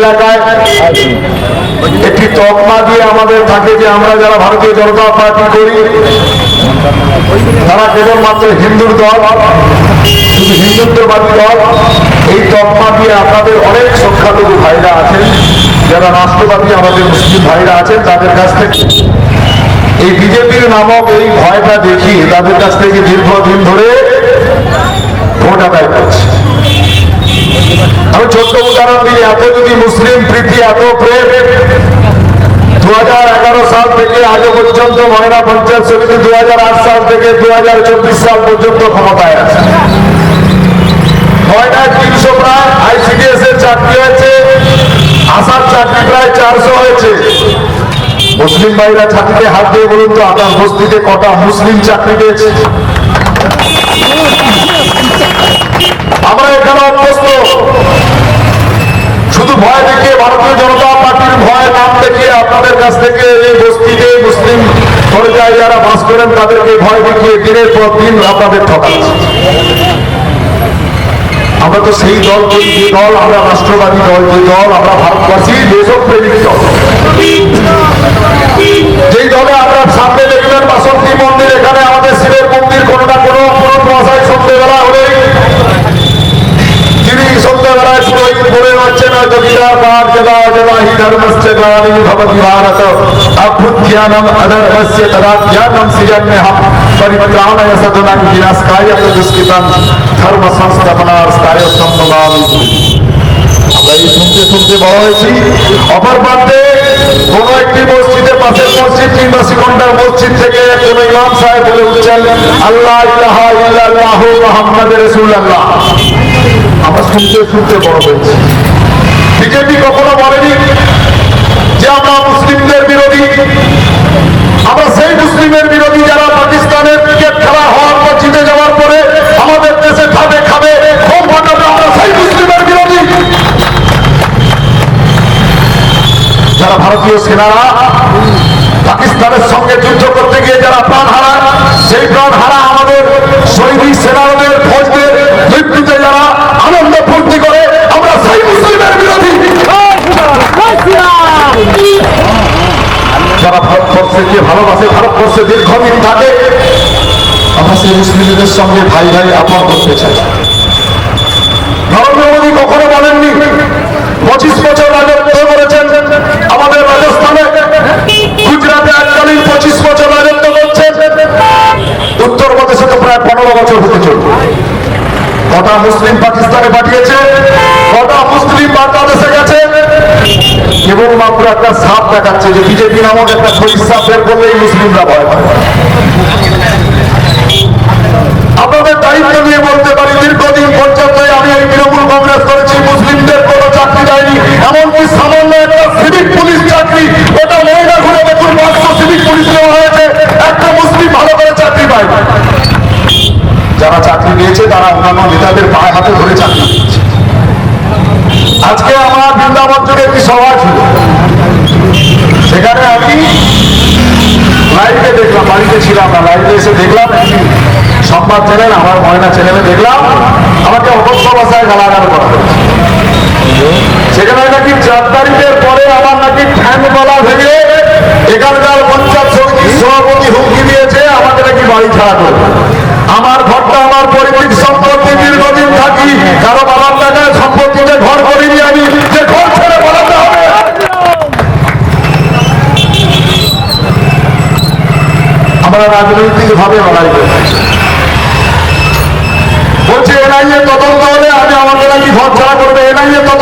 এলাকায়। একটি তকমা দিয়ে আমাদের থাকে যে আমরা যারা ভারতীয় জনতা পার্টি করি, তারা কেবলমাত্র হিন্দুর দল, শুধু হিন্দুত্ববাদী দল। এই তকমা দিয়ে আপনাদের অনেক সংখ্যালঘু ভাইরা আছেন, যারা রাষ্ট্রবাদী আমাদের মুসলিম ভাইরা আছেন, তাদের কাছ থেকে। এই বিজেপির নামক এই ভয়টা দেখিয়ে তাদের কাছ থেকে দীর্ঘদিন ধরে ভোট আদায় করছে। আমি ছোট্ট উদাহরণ দিই এত যদি মুসলিম, প্রীতি, এত প্রেম দু হাজার এগারো সাল থেকে আজ পর্যন্ত ময়না পঞ্চায়েত সমিতি দু হাজার আট সাল থেকে দু সাল পর্যন্ত ক্ষমতায় আছে। এর চাকরি চাকরি প্রায় চারশো হয়েছে। মুসলিম দিয়ে বলুন তো বস্তিতে কটা মুসলিম চাকরি পেয়েছে? আমরা এখানে অভ্যস্ত শুধু ভয় দেখিয়ে ভারতীয় জনতা পার্টির ভয় নাম দেখিয়ে আপনাদের কাছ থেকে এই বস্তিতে মুসলিম পর্যায়ে যারা বাস করেন, তাদেরকে ভয় দেখিয়ে দিনের পর দিন আপনাদের ঠকাচ্ছে। আমরা তো সেই দল, যে দল, আমরা রাষ্ট্রবাদী দল, যে দল, আমরা ভারতবাসী, দেশপ্রেমিক দল। ভবতি, ভারত। অভ্যুত্থানম অধর্মস্য তদা জ্ঞানম সৃজন্যহম পরিত্রাণায় সদনাং বিনাশকায় দুষ্কৃতম ধর্ম সংস্থাপনার্থায় সম্ভবামি আমরা এই শুনতে শুনতে বড় হয়েছি। অপর আমরা শুনতে শুনতে বড় হয়েছি। বিজেপি কখনো বলেনি যে আমরা মুসলিমদের বিরোধী। আমরা সেই মুসলিমের বিরোধী যারা পাকিস্তানের ক্রিকেট খেলা হওয়ার পর জিতে যাওয়ার পরে আমাদের দেশে খাবে খাবে আমরা সেই বিরোধী। যারা ভারতীয় সেনারা পাকিস্তানের সঙ্গে যুদ্ধ করতে গিয়ে যারা প্রাণ হারায়, সেই প্রাণ হারা আমাদের সৈনিক সেনাদের ফৌজদের মৃত্যুতে যারা আনন্দ ফুর্তি করে, আমরা সেই মুসলিমের যারা ভারতবর্ষে গিয়ে ভালোবাসে, ভারতবর্ষে দীর্ঘদিন থাকে আমরা সেই মুসলিমদের সঙ্গে ভাই ভাই আপন করতে চাই নরেন্দ্র মোদী কখনো বলেননি, পঁচিশ বছর করেছেন, আমাদের রাজস্থানে গুজরাটে এককালীন পঁচিশ বছর রাজত্ব করছেন। উত্তরপ্রদেশে তো প্রায় পনেরো বছর হতে চলবে কটা মুসলিম পাকিস্তানে পাঠিয়েছে কটা মুসলিম বাংলাদেশে গেছে কেবলমাত্র একটা সাপ দেখাচ্ছে যে বিজেপি নামক একটা সরিষা সাপ করলে করলেই মুসলিমরা ভয় পায়। আপনাদের দায়িত্ব নিয়ে বলতে পারি, দীর্ঘদিন পর্যন্ত আমি এই তৃণমূল কংগ্রেস করেছি, মুসলিমদের কোনো চাকরি দেয়নি, এমনকি সামান্য দেখলাম সংবাদ আমার ময়না চ্যানেলে দেখলাম, আমাকে অবশ্য ভাষায় গালাগাল করা সেখানে নাকি চার তারিখের পরে আমার নাকি ফ্যান গলা ভেঙে এখানকার পঞ্চায়েত সমিতির সভাপতি হুমকি দিয়েছে, আমাকে নাকি বাড়ি ছাড়া করবে। আমার ঘরটা, আমার পৈতৃক সম্পত্তি দীর্ঘদিন থাকি, কারও বাবার টাকায় সম্পত্তিতে ঘর করিনি আমি যে ঘর ছেড়ে পালাতে হবে আমরা লড়াই করছি বলছে এনআইএ তদন্ত হলে আমি আমাকে নাকি ঘর ছাড়া করবে এনআইএ তদন্ত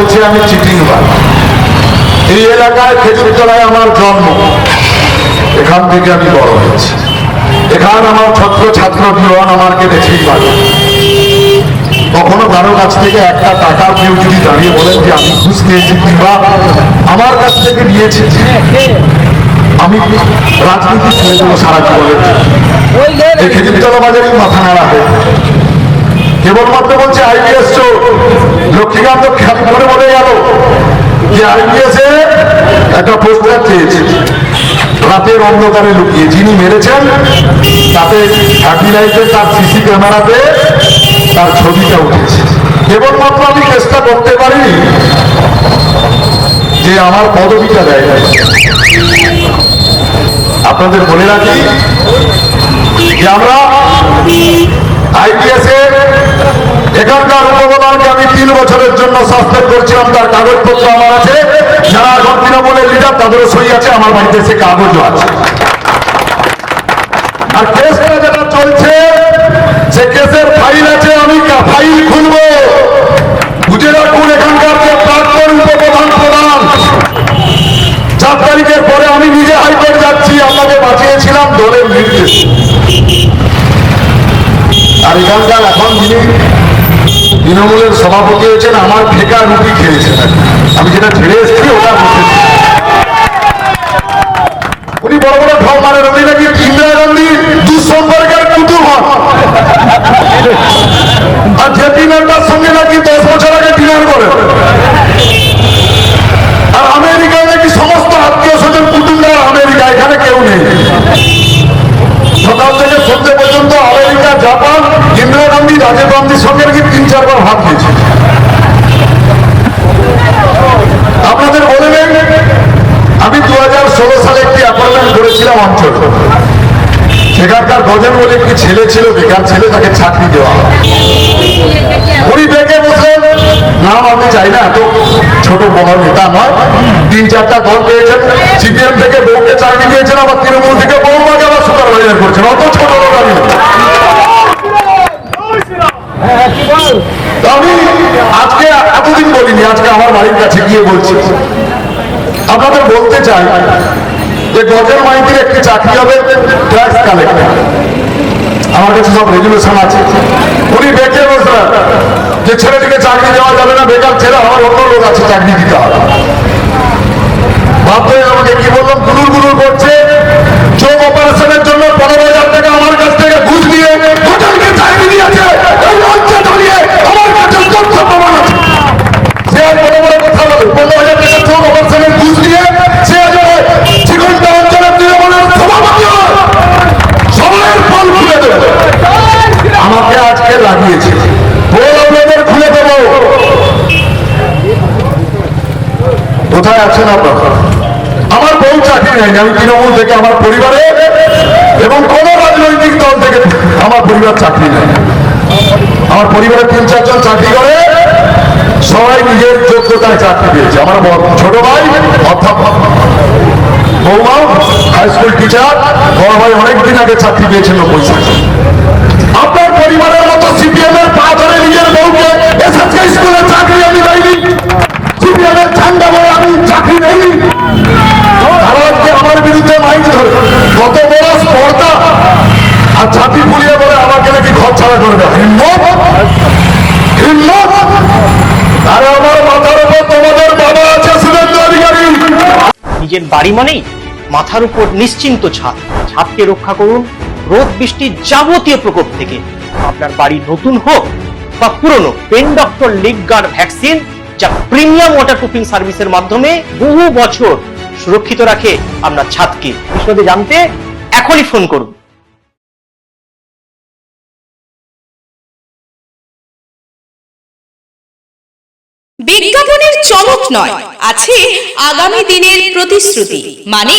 বলছে আমি চিটিং এই এলাকায় খেজুরতলায় আমার জন্ম। এখান থেকে আমি বড় হয়েছি। এখানে আমার ছত্র ছাত্র জীবন আমার কেটেছেই বাড়ি কখনো কারও কাছ থেকে একটা টাকা কেউ যদি দাঁড়িয়ে বলেন যে আমি ঘুষ খেয়েছি কিংবা আমার কাছ থেকে নিয়েছি। আমি রাজনীতি ছেড়ে দেবো সারা জীবনের খেজুরতলা বাজারেই মাথা নাড়া হয়ে কেবলমাত্র বলছে আইপিএস চোর লক্ষ্মীকান্ত খালি করে বলে গেল যে আইপিএস এ একটা পোস্টার চেয়েছে রাতের অন্ধকারে লুকিয়ে। যিনি মেরেছেন, তাতে স্যাটেলাইটে তার সিসি ক্যামেরাতে তার ছবিটা উঠেছে। কেবলমাত্র আমি চেষ্টা করতে পারি যে আমার পদবিটা দেয়। আপনাদের বলে রাখি যে আমরা আইপিএস এর এখানকার উপপ্রধানকে আমি তিন বছরের জন্য সাসপেন্ড করছিলাম, তার কাগজপত্র আমার আছে। যারা এখন তৃণমূলের লিডার তাদেরও সই আছে, আমার বাড়িতে সে কাগজও আছে। আর কেসটা যেটা চলছে সে কেসের ফাইল আছে, আমি ফাইল খুলবো। বুঝে রাখুন এখানকার যে প্রাক্তন উপপ্রধান প্রধান। চার তারিখের পরে আমি নিজে হাইকোর্ট যাচ্ছি, আপনাকে বাঁচিয়েছিলাম দলের নির্দেশ। আর এখানকার এখন যিনি তৃণমূলের সভাপতি হয়েছেন, আমার ফেকা রুটি খেয়েছেন। আমি যেটা ছেড়ে এসেছি, ওটা উনি বড় বড় মারেন উনি নাকি ইন্দিরা গান্ধী দুঃসম্পর্কের কুটুম হন আর জেপি নাড্ডার সঙ্গে নাকি দশ বছর আগে ডিনার করেন আর আমেরিকায় নাকি সমস্ত আত্মীয় স্বজন কুটুমরা আমেরিকা এখানে কেউ নেই সকাল থেকে সন্ধ্যে পর্যন্ত আমেরিকা জাপান ইন্দিরা গান্ধী রাজীব গান্ধীর সঙ্গে নাকি তিন চারবার ভাত খেয়েছে আপনাদের বলে নেন আমি দু হাজার ষোলো সালে একটি অঞ্চল সেখানকার গজেন বলে একটি ছেলে ছিল, বেকার ছেলে, তাকে চাকরি দেওয়া উনি ডেকে বসলেন নাম আমি চাই না, এত ছোট বড় নেতা নয়। তিন চারটা দল পেয়েছেন, সিপিএম থেকে বউকে চাকরি দিয়েছেন, আবার তৃণমূল থেকে বউমাকে আবার সুপারভাইজার করছেন। অত ছোট লোক আমি আমি আজকে এতদিন বলিনি, আজকে আমার বাড়ির কাছে গিয়ে বলছি। আপনাদের বলতে চাই যে গজের মাইতির একটি চাকরি হবে ট্যাক্স কালেক্টর আমার কাছে সব রেজুলেশন আছে। উনি বেঁকে বসলেন যে ছেলেটিকে চাকরি দেওয়া যাবে না, বেকার ছেলে, আমার অন্য লোক আছে, চাকরি দিতে হবে। ভাবতে আমাকে কি বললাম? করছে। চোখ অপারেশনের জন্য পনেরো হাজার টাকা আমার কাছ থেকে ঘুষ দিয়ে হোটেলকে চাকরি দিয়েছে। আমার কাছে তথ্য প্রমাণ আছে সে আর বড় বড় কথা বলে পনেরো হাজার টাকা চোখ অপারেশনের ঘুষ দিয়ে সে আজ জীবনটা অঞ্চলের তৃণমূলের সভাপতি হয় সবাই ফল খুলে দেবে আমাকে আজকে লাগিয়েছে বল আপনাদের খুলে দেবো কোথায় আছেন আপনার? আমার বউ চাকরি নেই আমি তৃণমূল থেকে, আমার পরিবারে এবং কোন রাজনৈতিক দল থেকে আমার পরিবার চাকরি নেই আমার পরিবারে তিন, চারজন চাকরি করে, সবাই নিজের যোগ্যতায় চাকরি পেয়েছে। আমার ছোট ভাই, অধ্যাপক, বৌমা হাই স্কুল টিচার বড় ভাই অনেকদিন আগে চাকরি পেয়েছিল পয়সা আপনার পরিবারের মতো সিপিএম এর পা ধরে নিজের বউকে এসএসকে স্কুলে চাকরি আমি দেয়নি। কত বড় স্পর্ধা, আর ছাতি ফুলিয়ে বলে আমাকে নাকি ঘর ছাড়া করে দেয় হিম্মত? হিম্মত? আরে আমার মাথার উপর তোমাদের বাবা আছে নিজের বাড়ি মানেই মাথার উপর নিশ্চিন্ত ছাদ ছাদকে রক্ষা করুন রোদ বৃষ্টির যাবতীয় প্রকোপ থেকে। আপনার বাড়ি নতুন হোক বা পুরনো, pen doctor leak guard vaccine, যা প্রিমিয়াম ওয়াটার প্রুফিং সার্ভিসের মাধ্যমে বহু বছর সুরক্ষিত রাখে আপনার ছাদকে। বিশদে জানতে এখনই ফোন করুন। বিজ্ঞাপনের চমক নয়, আছে আগামী দিনের প্রতিশ্রুতি মানে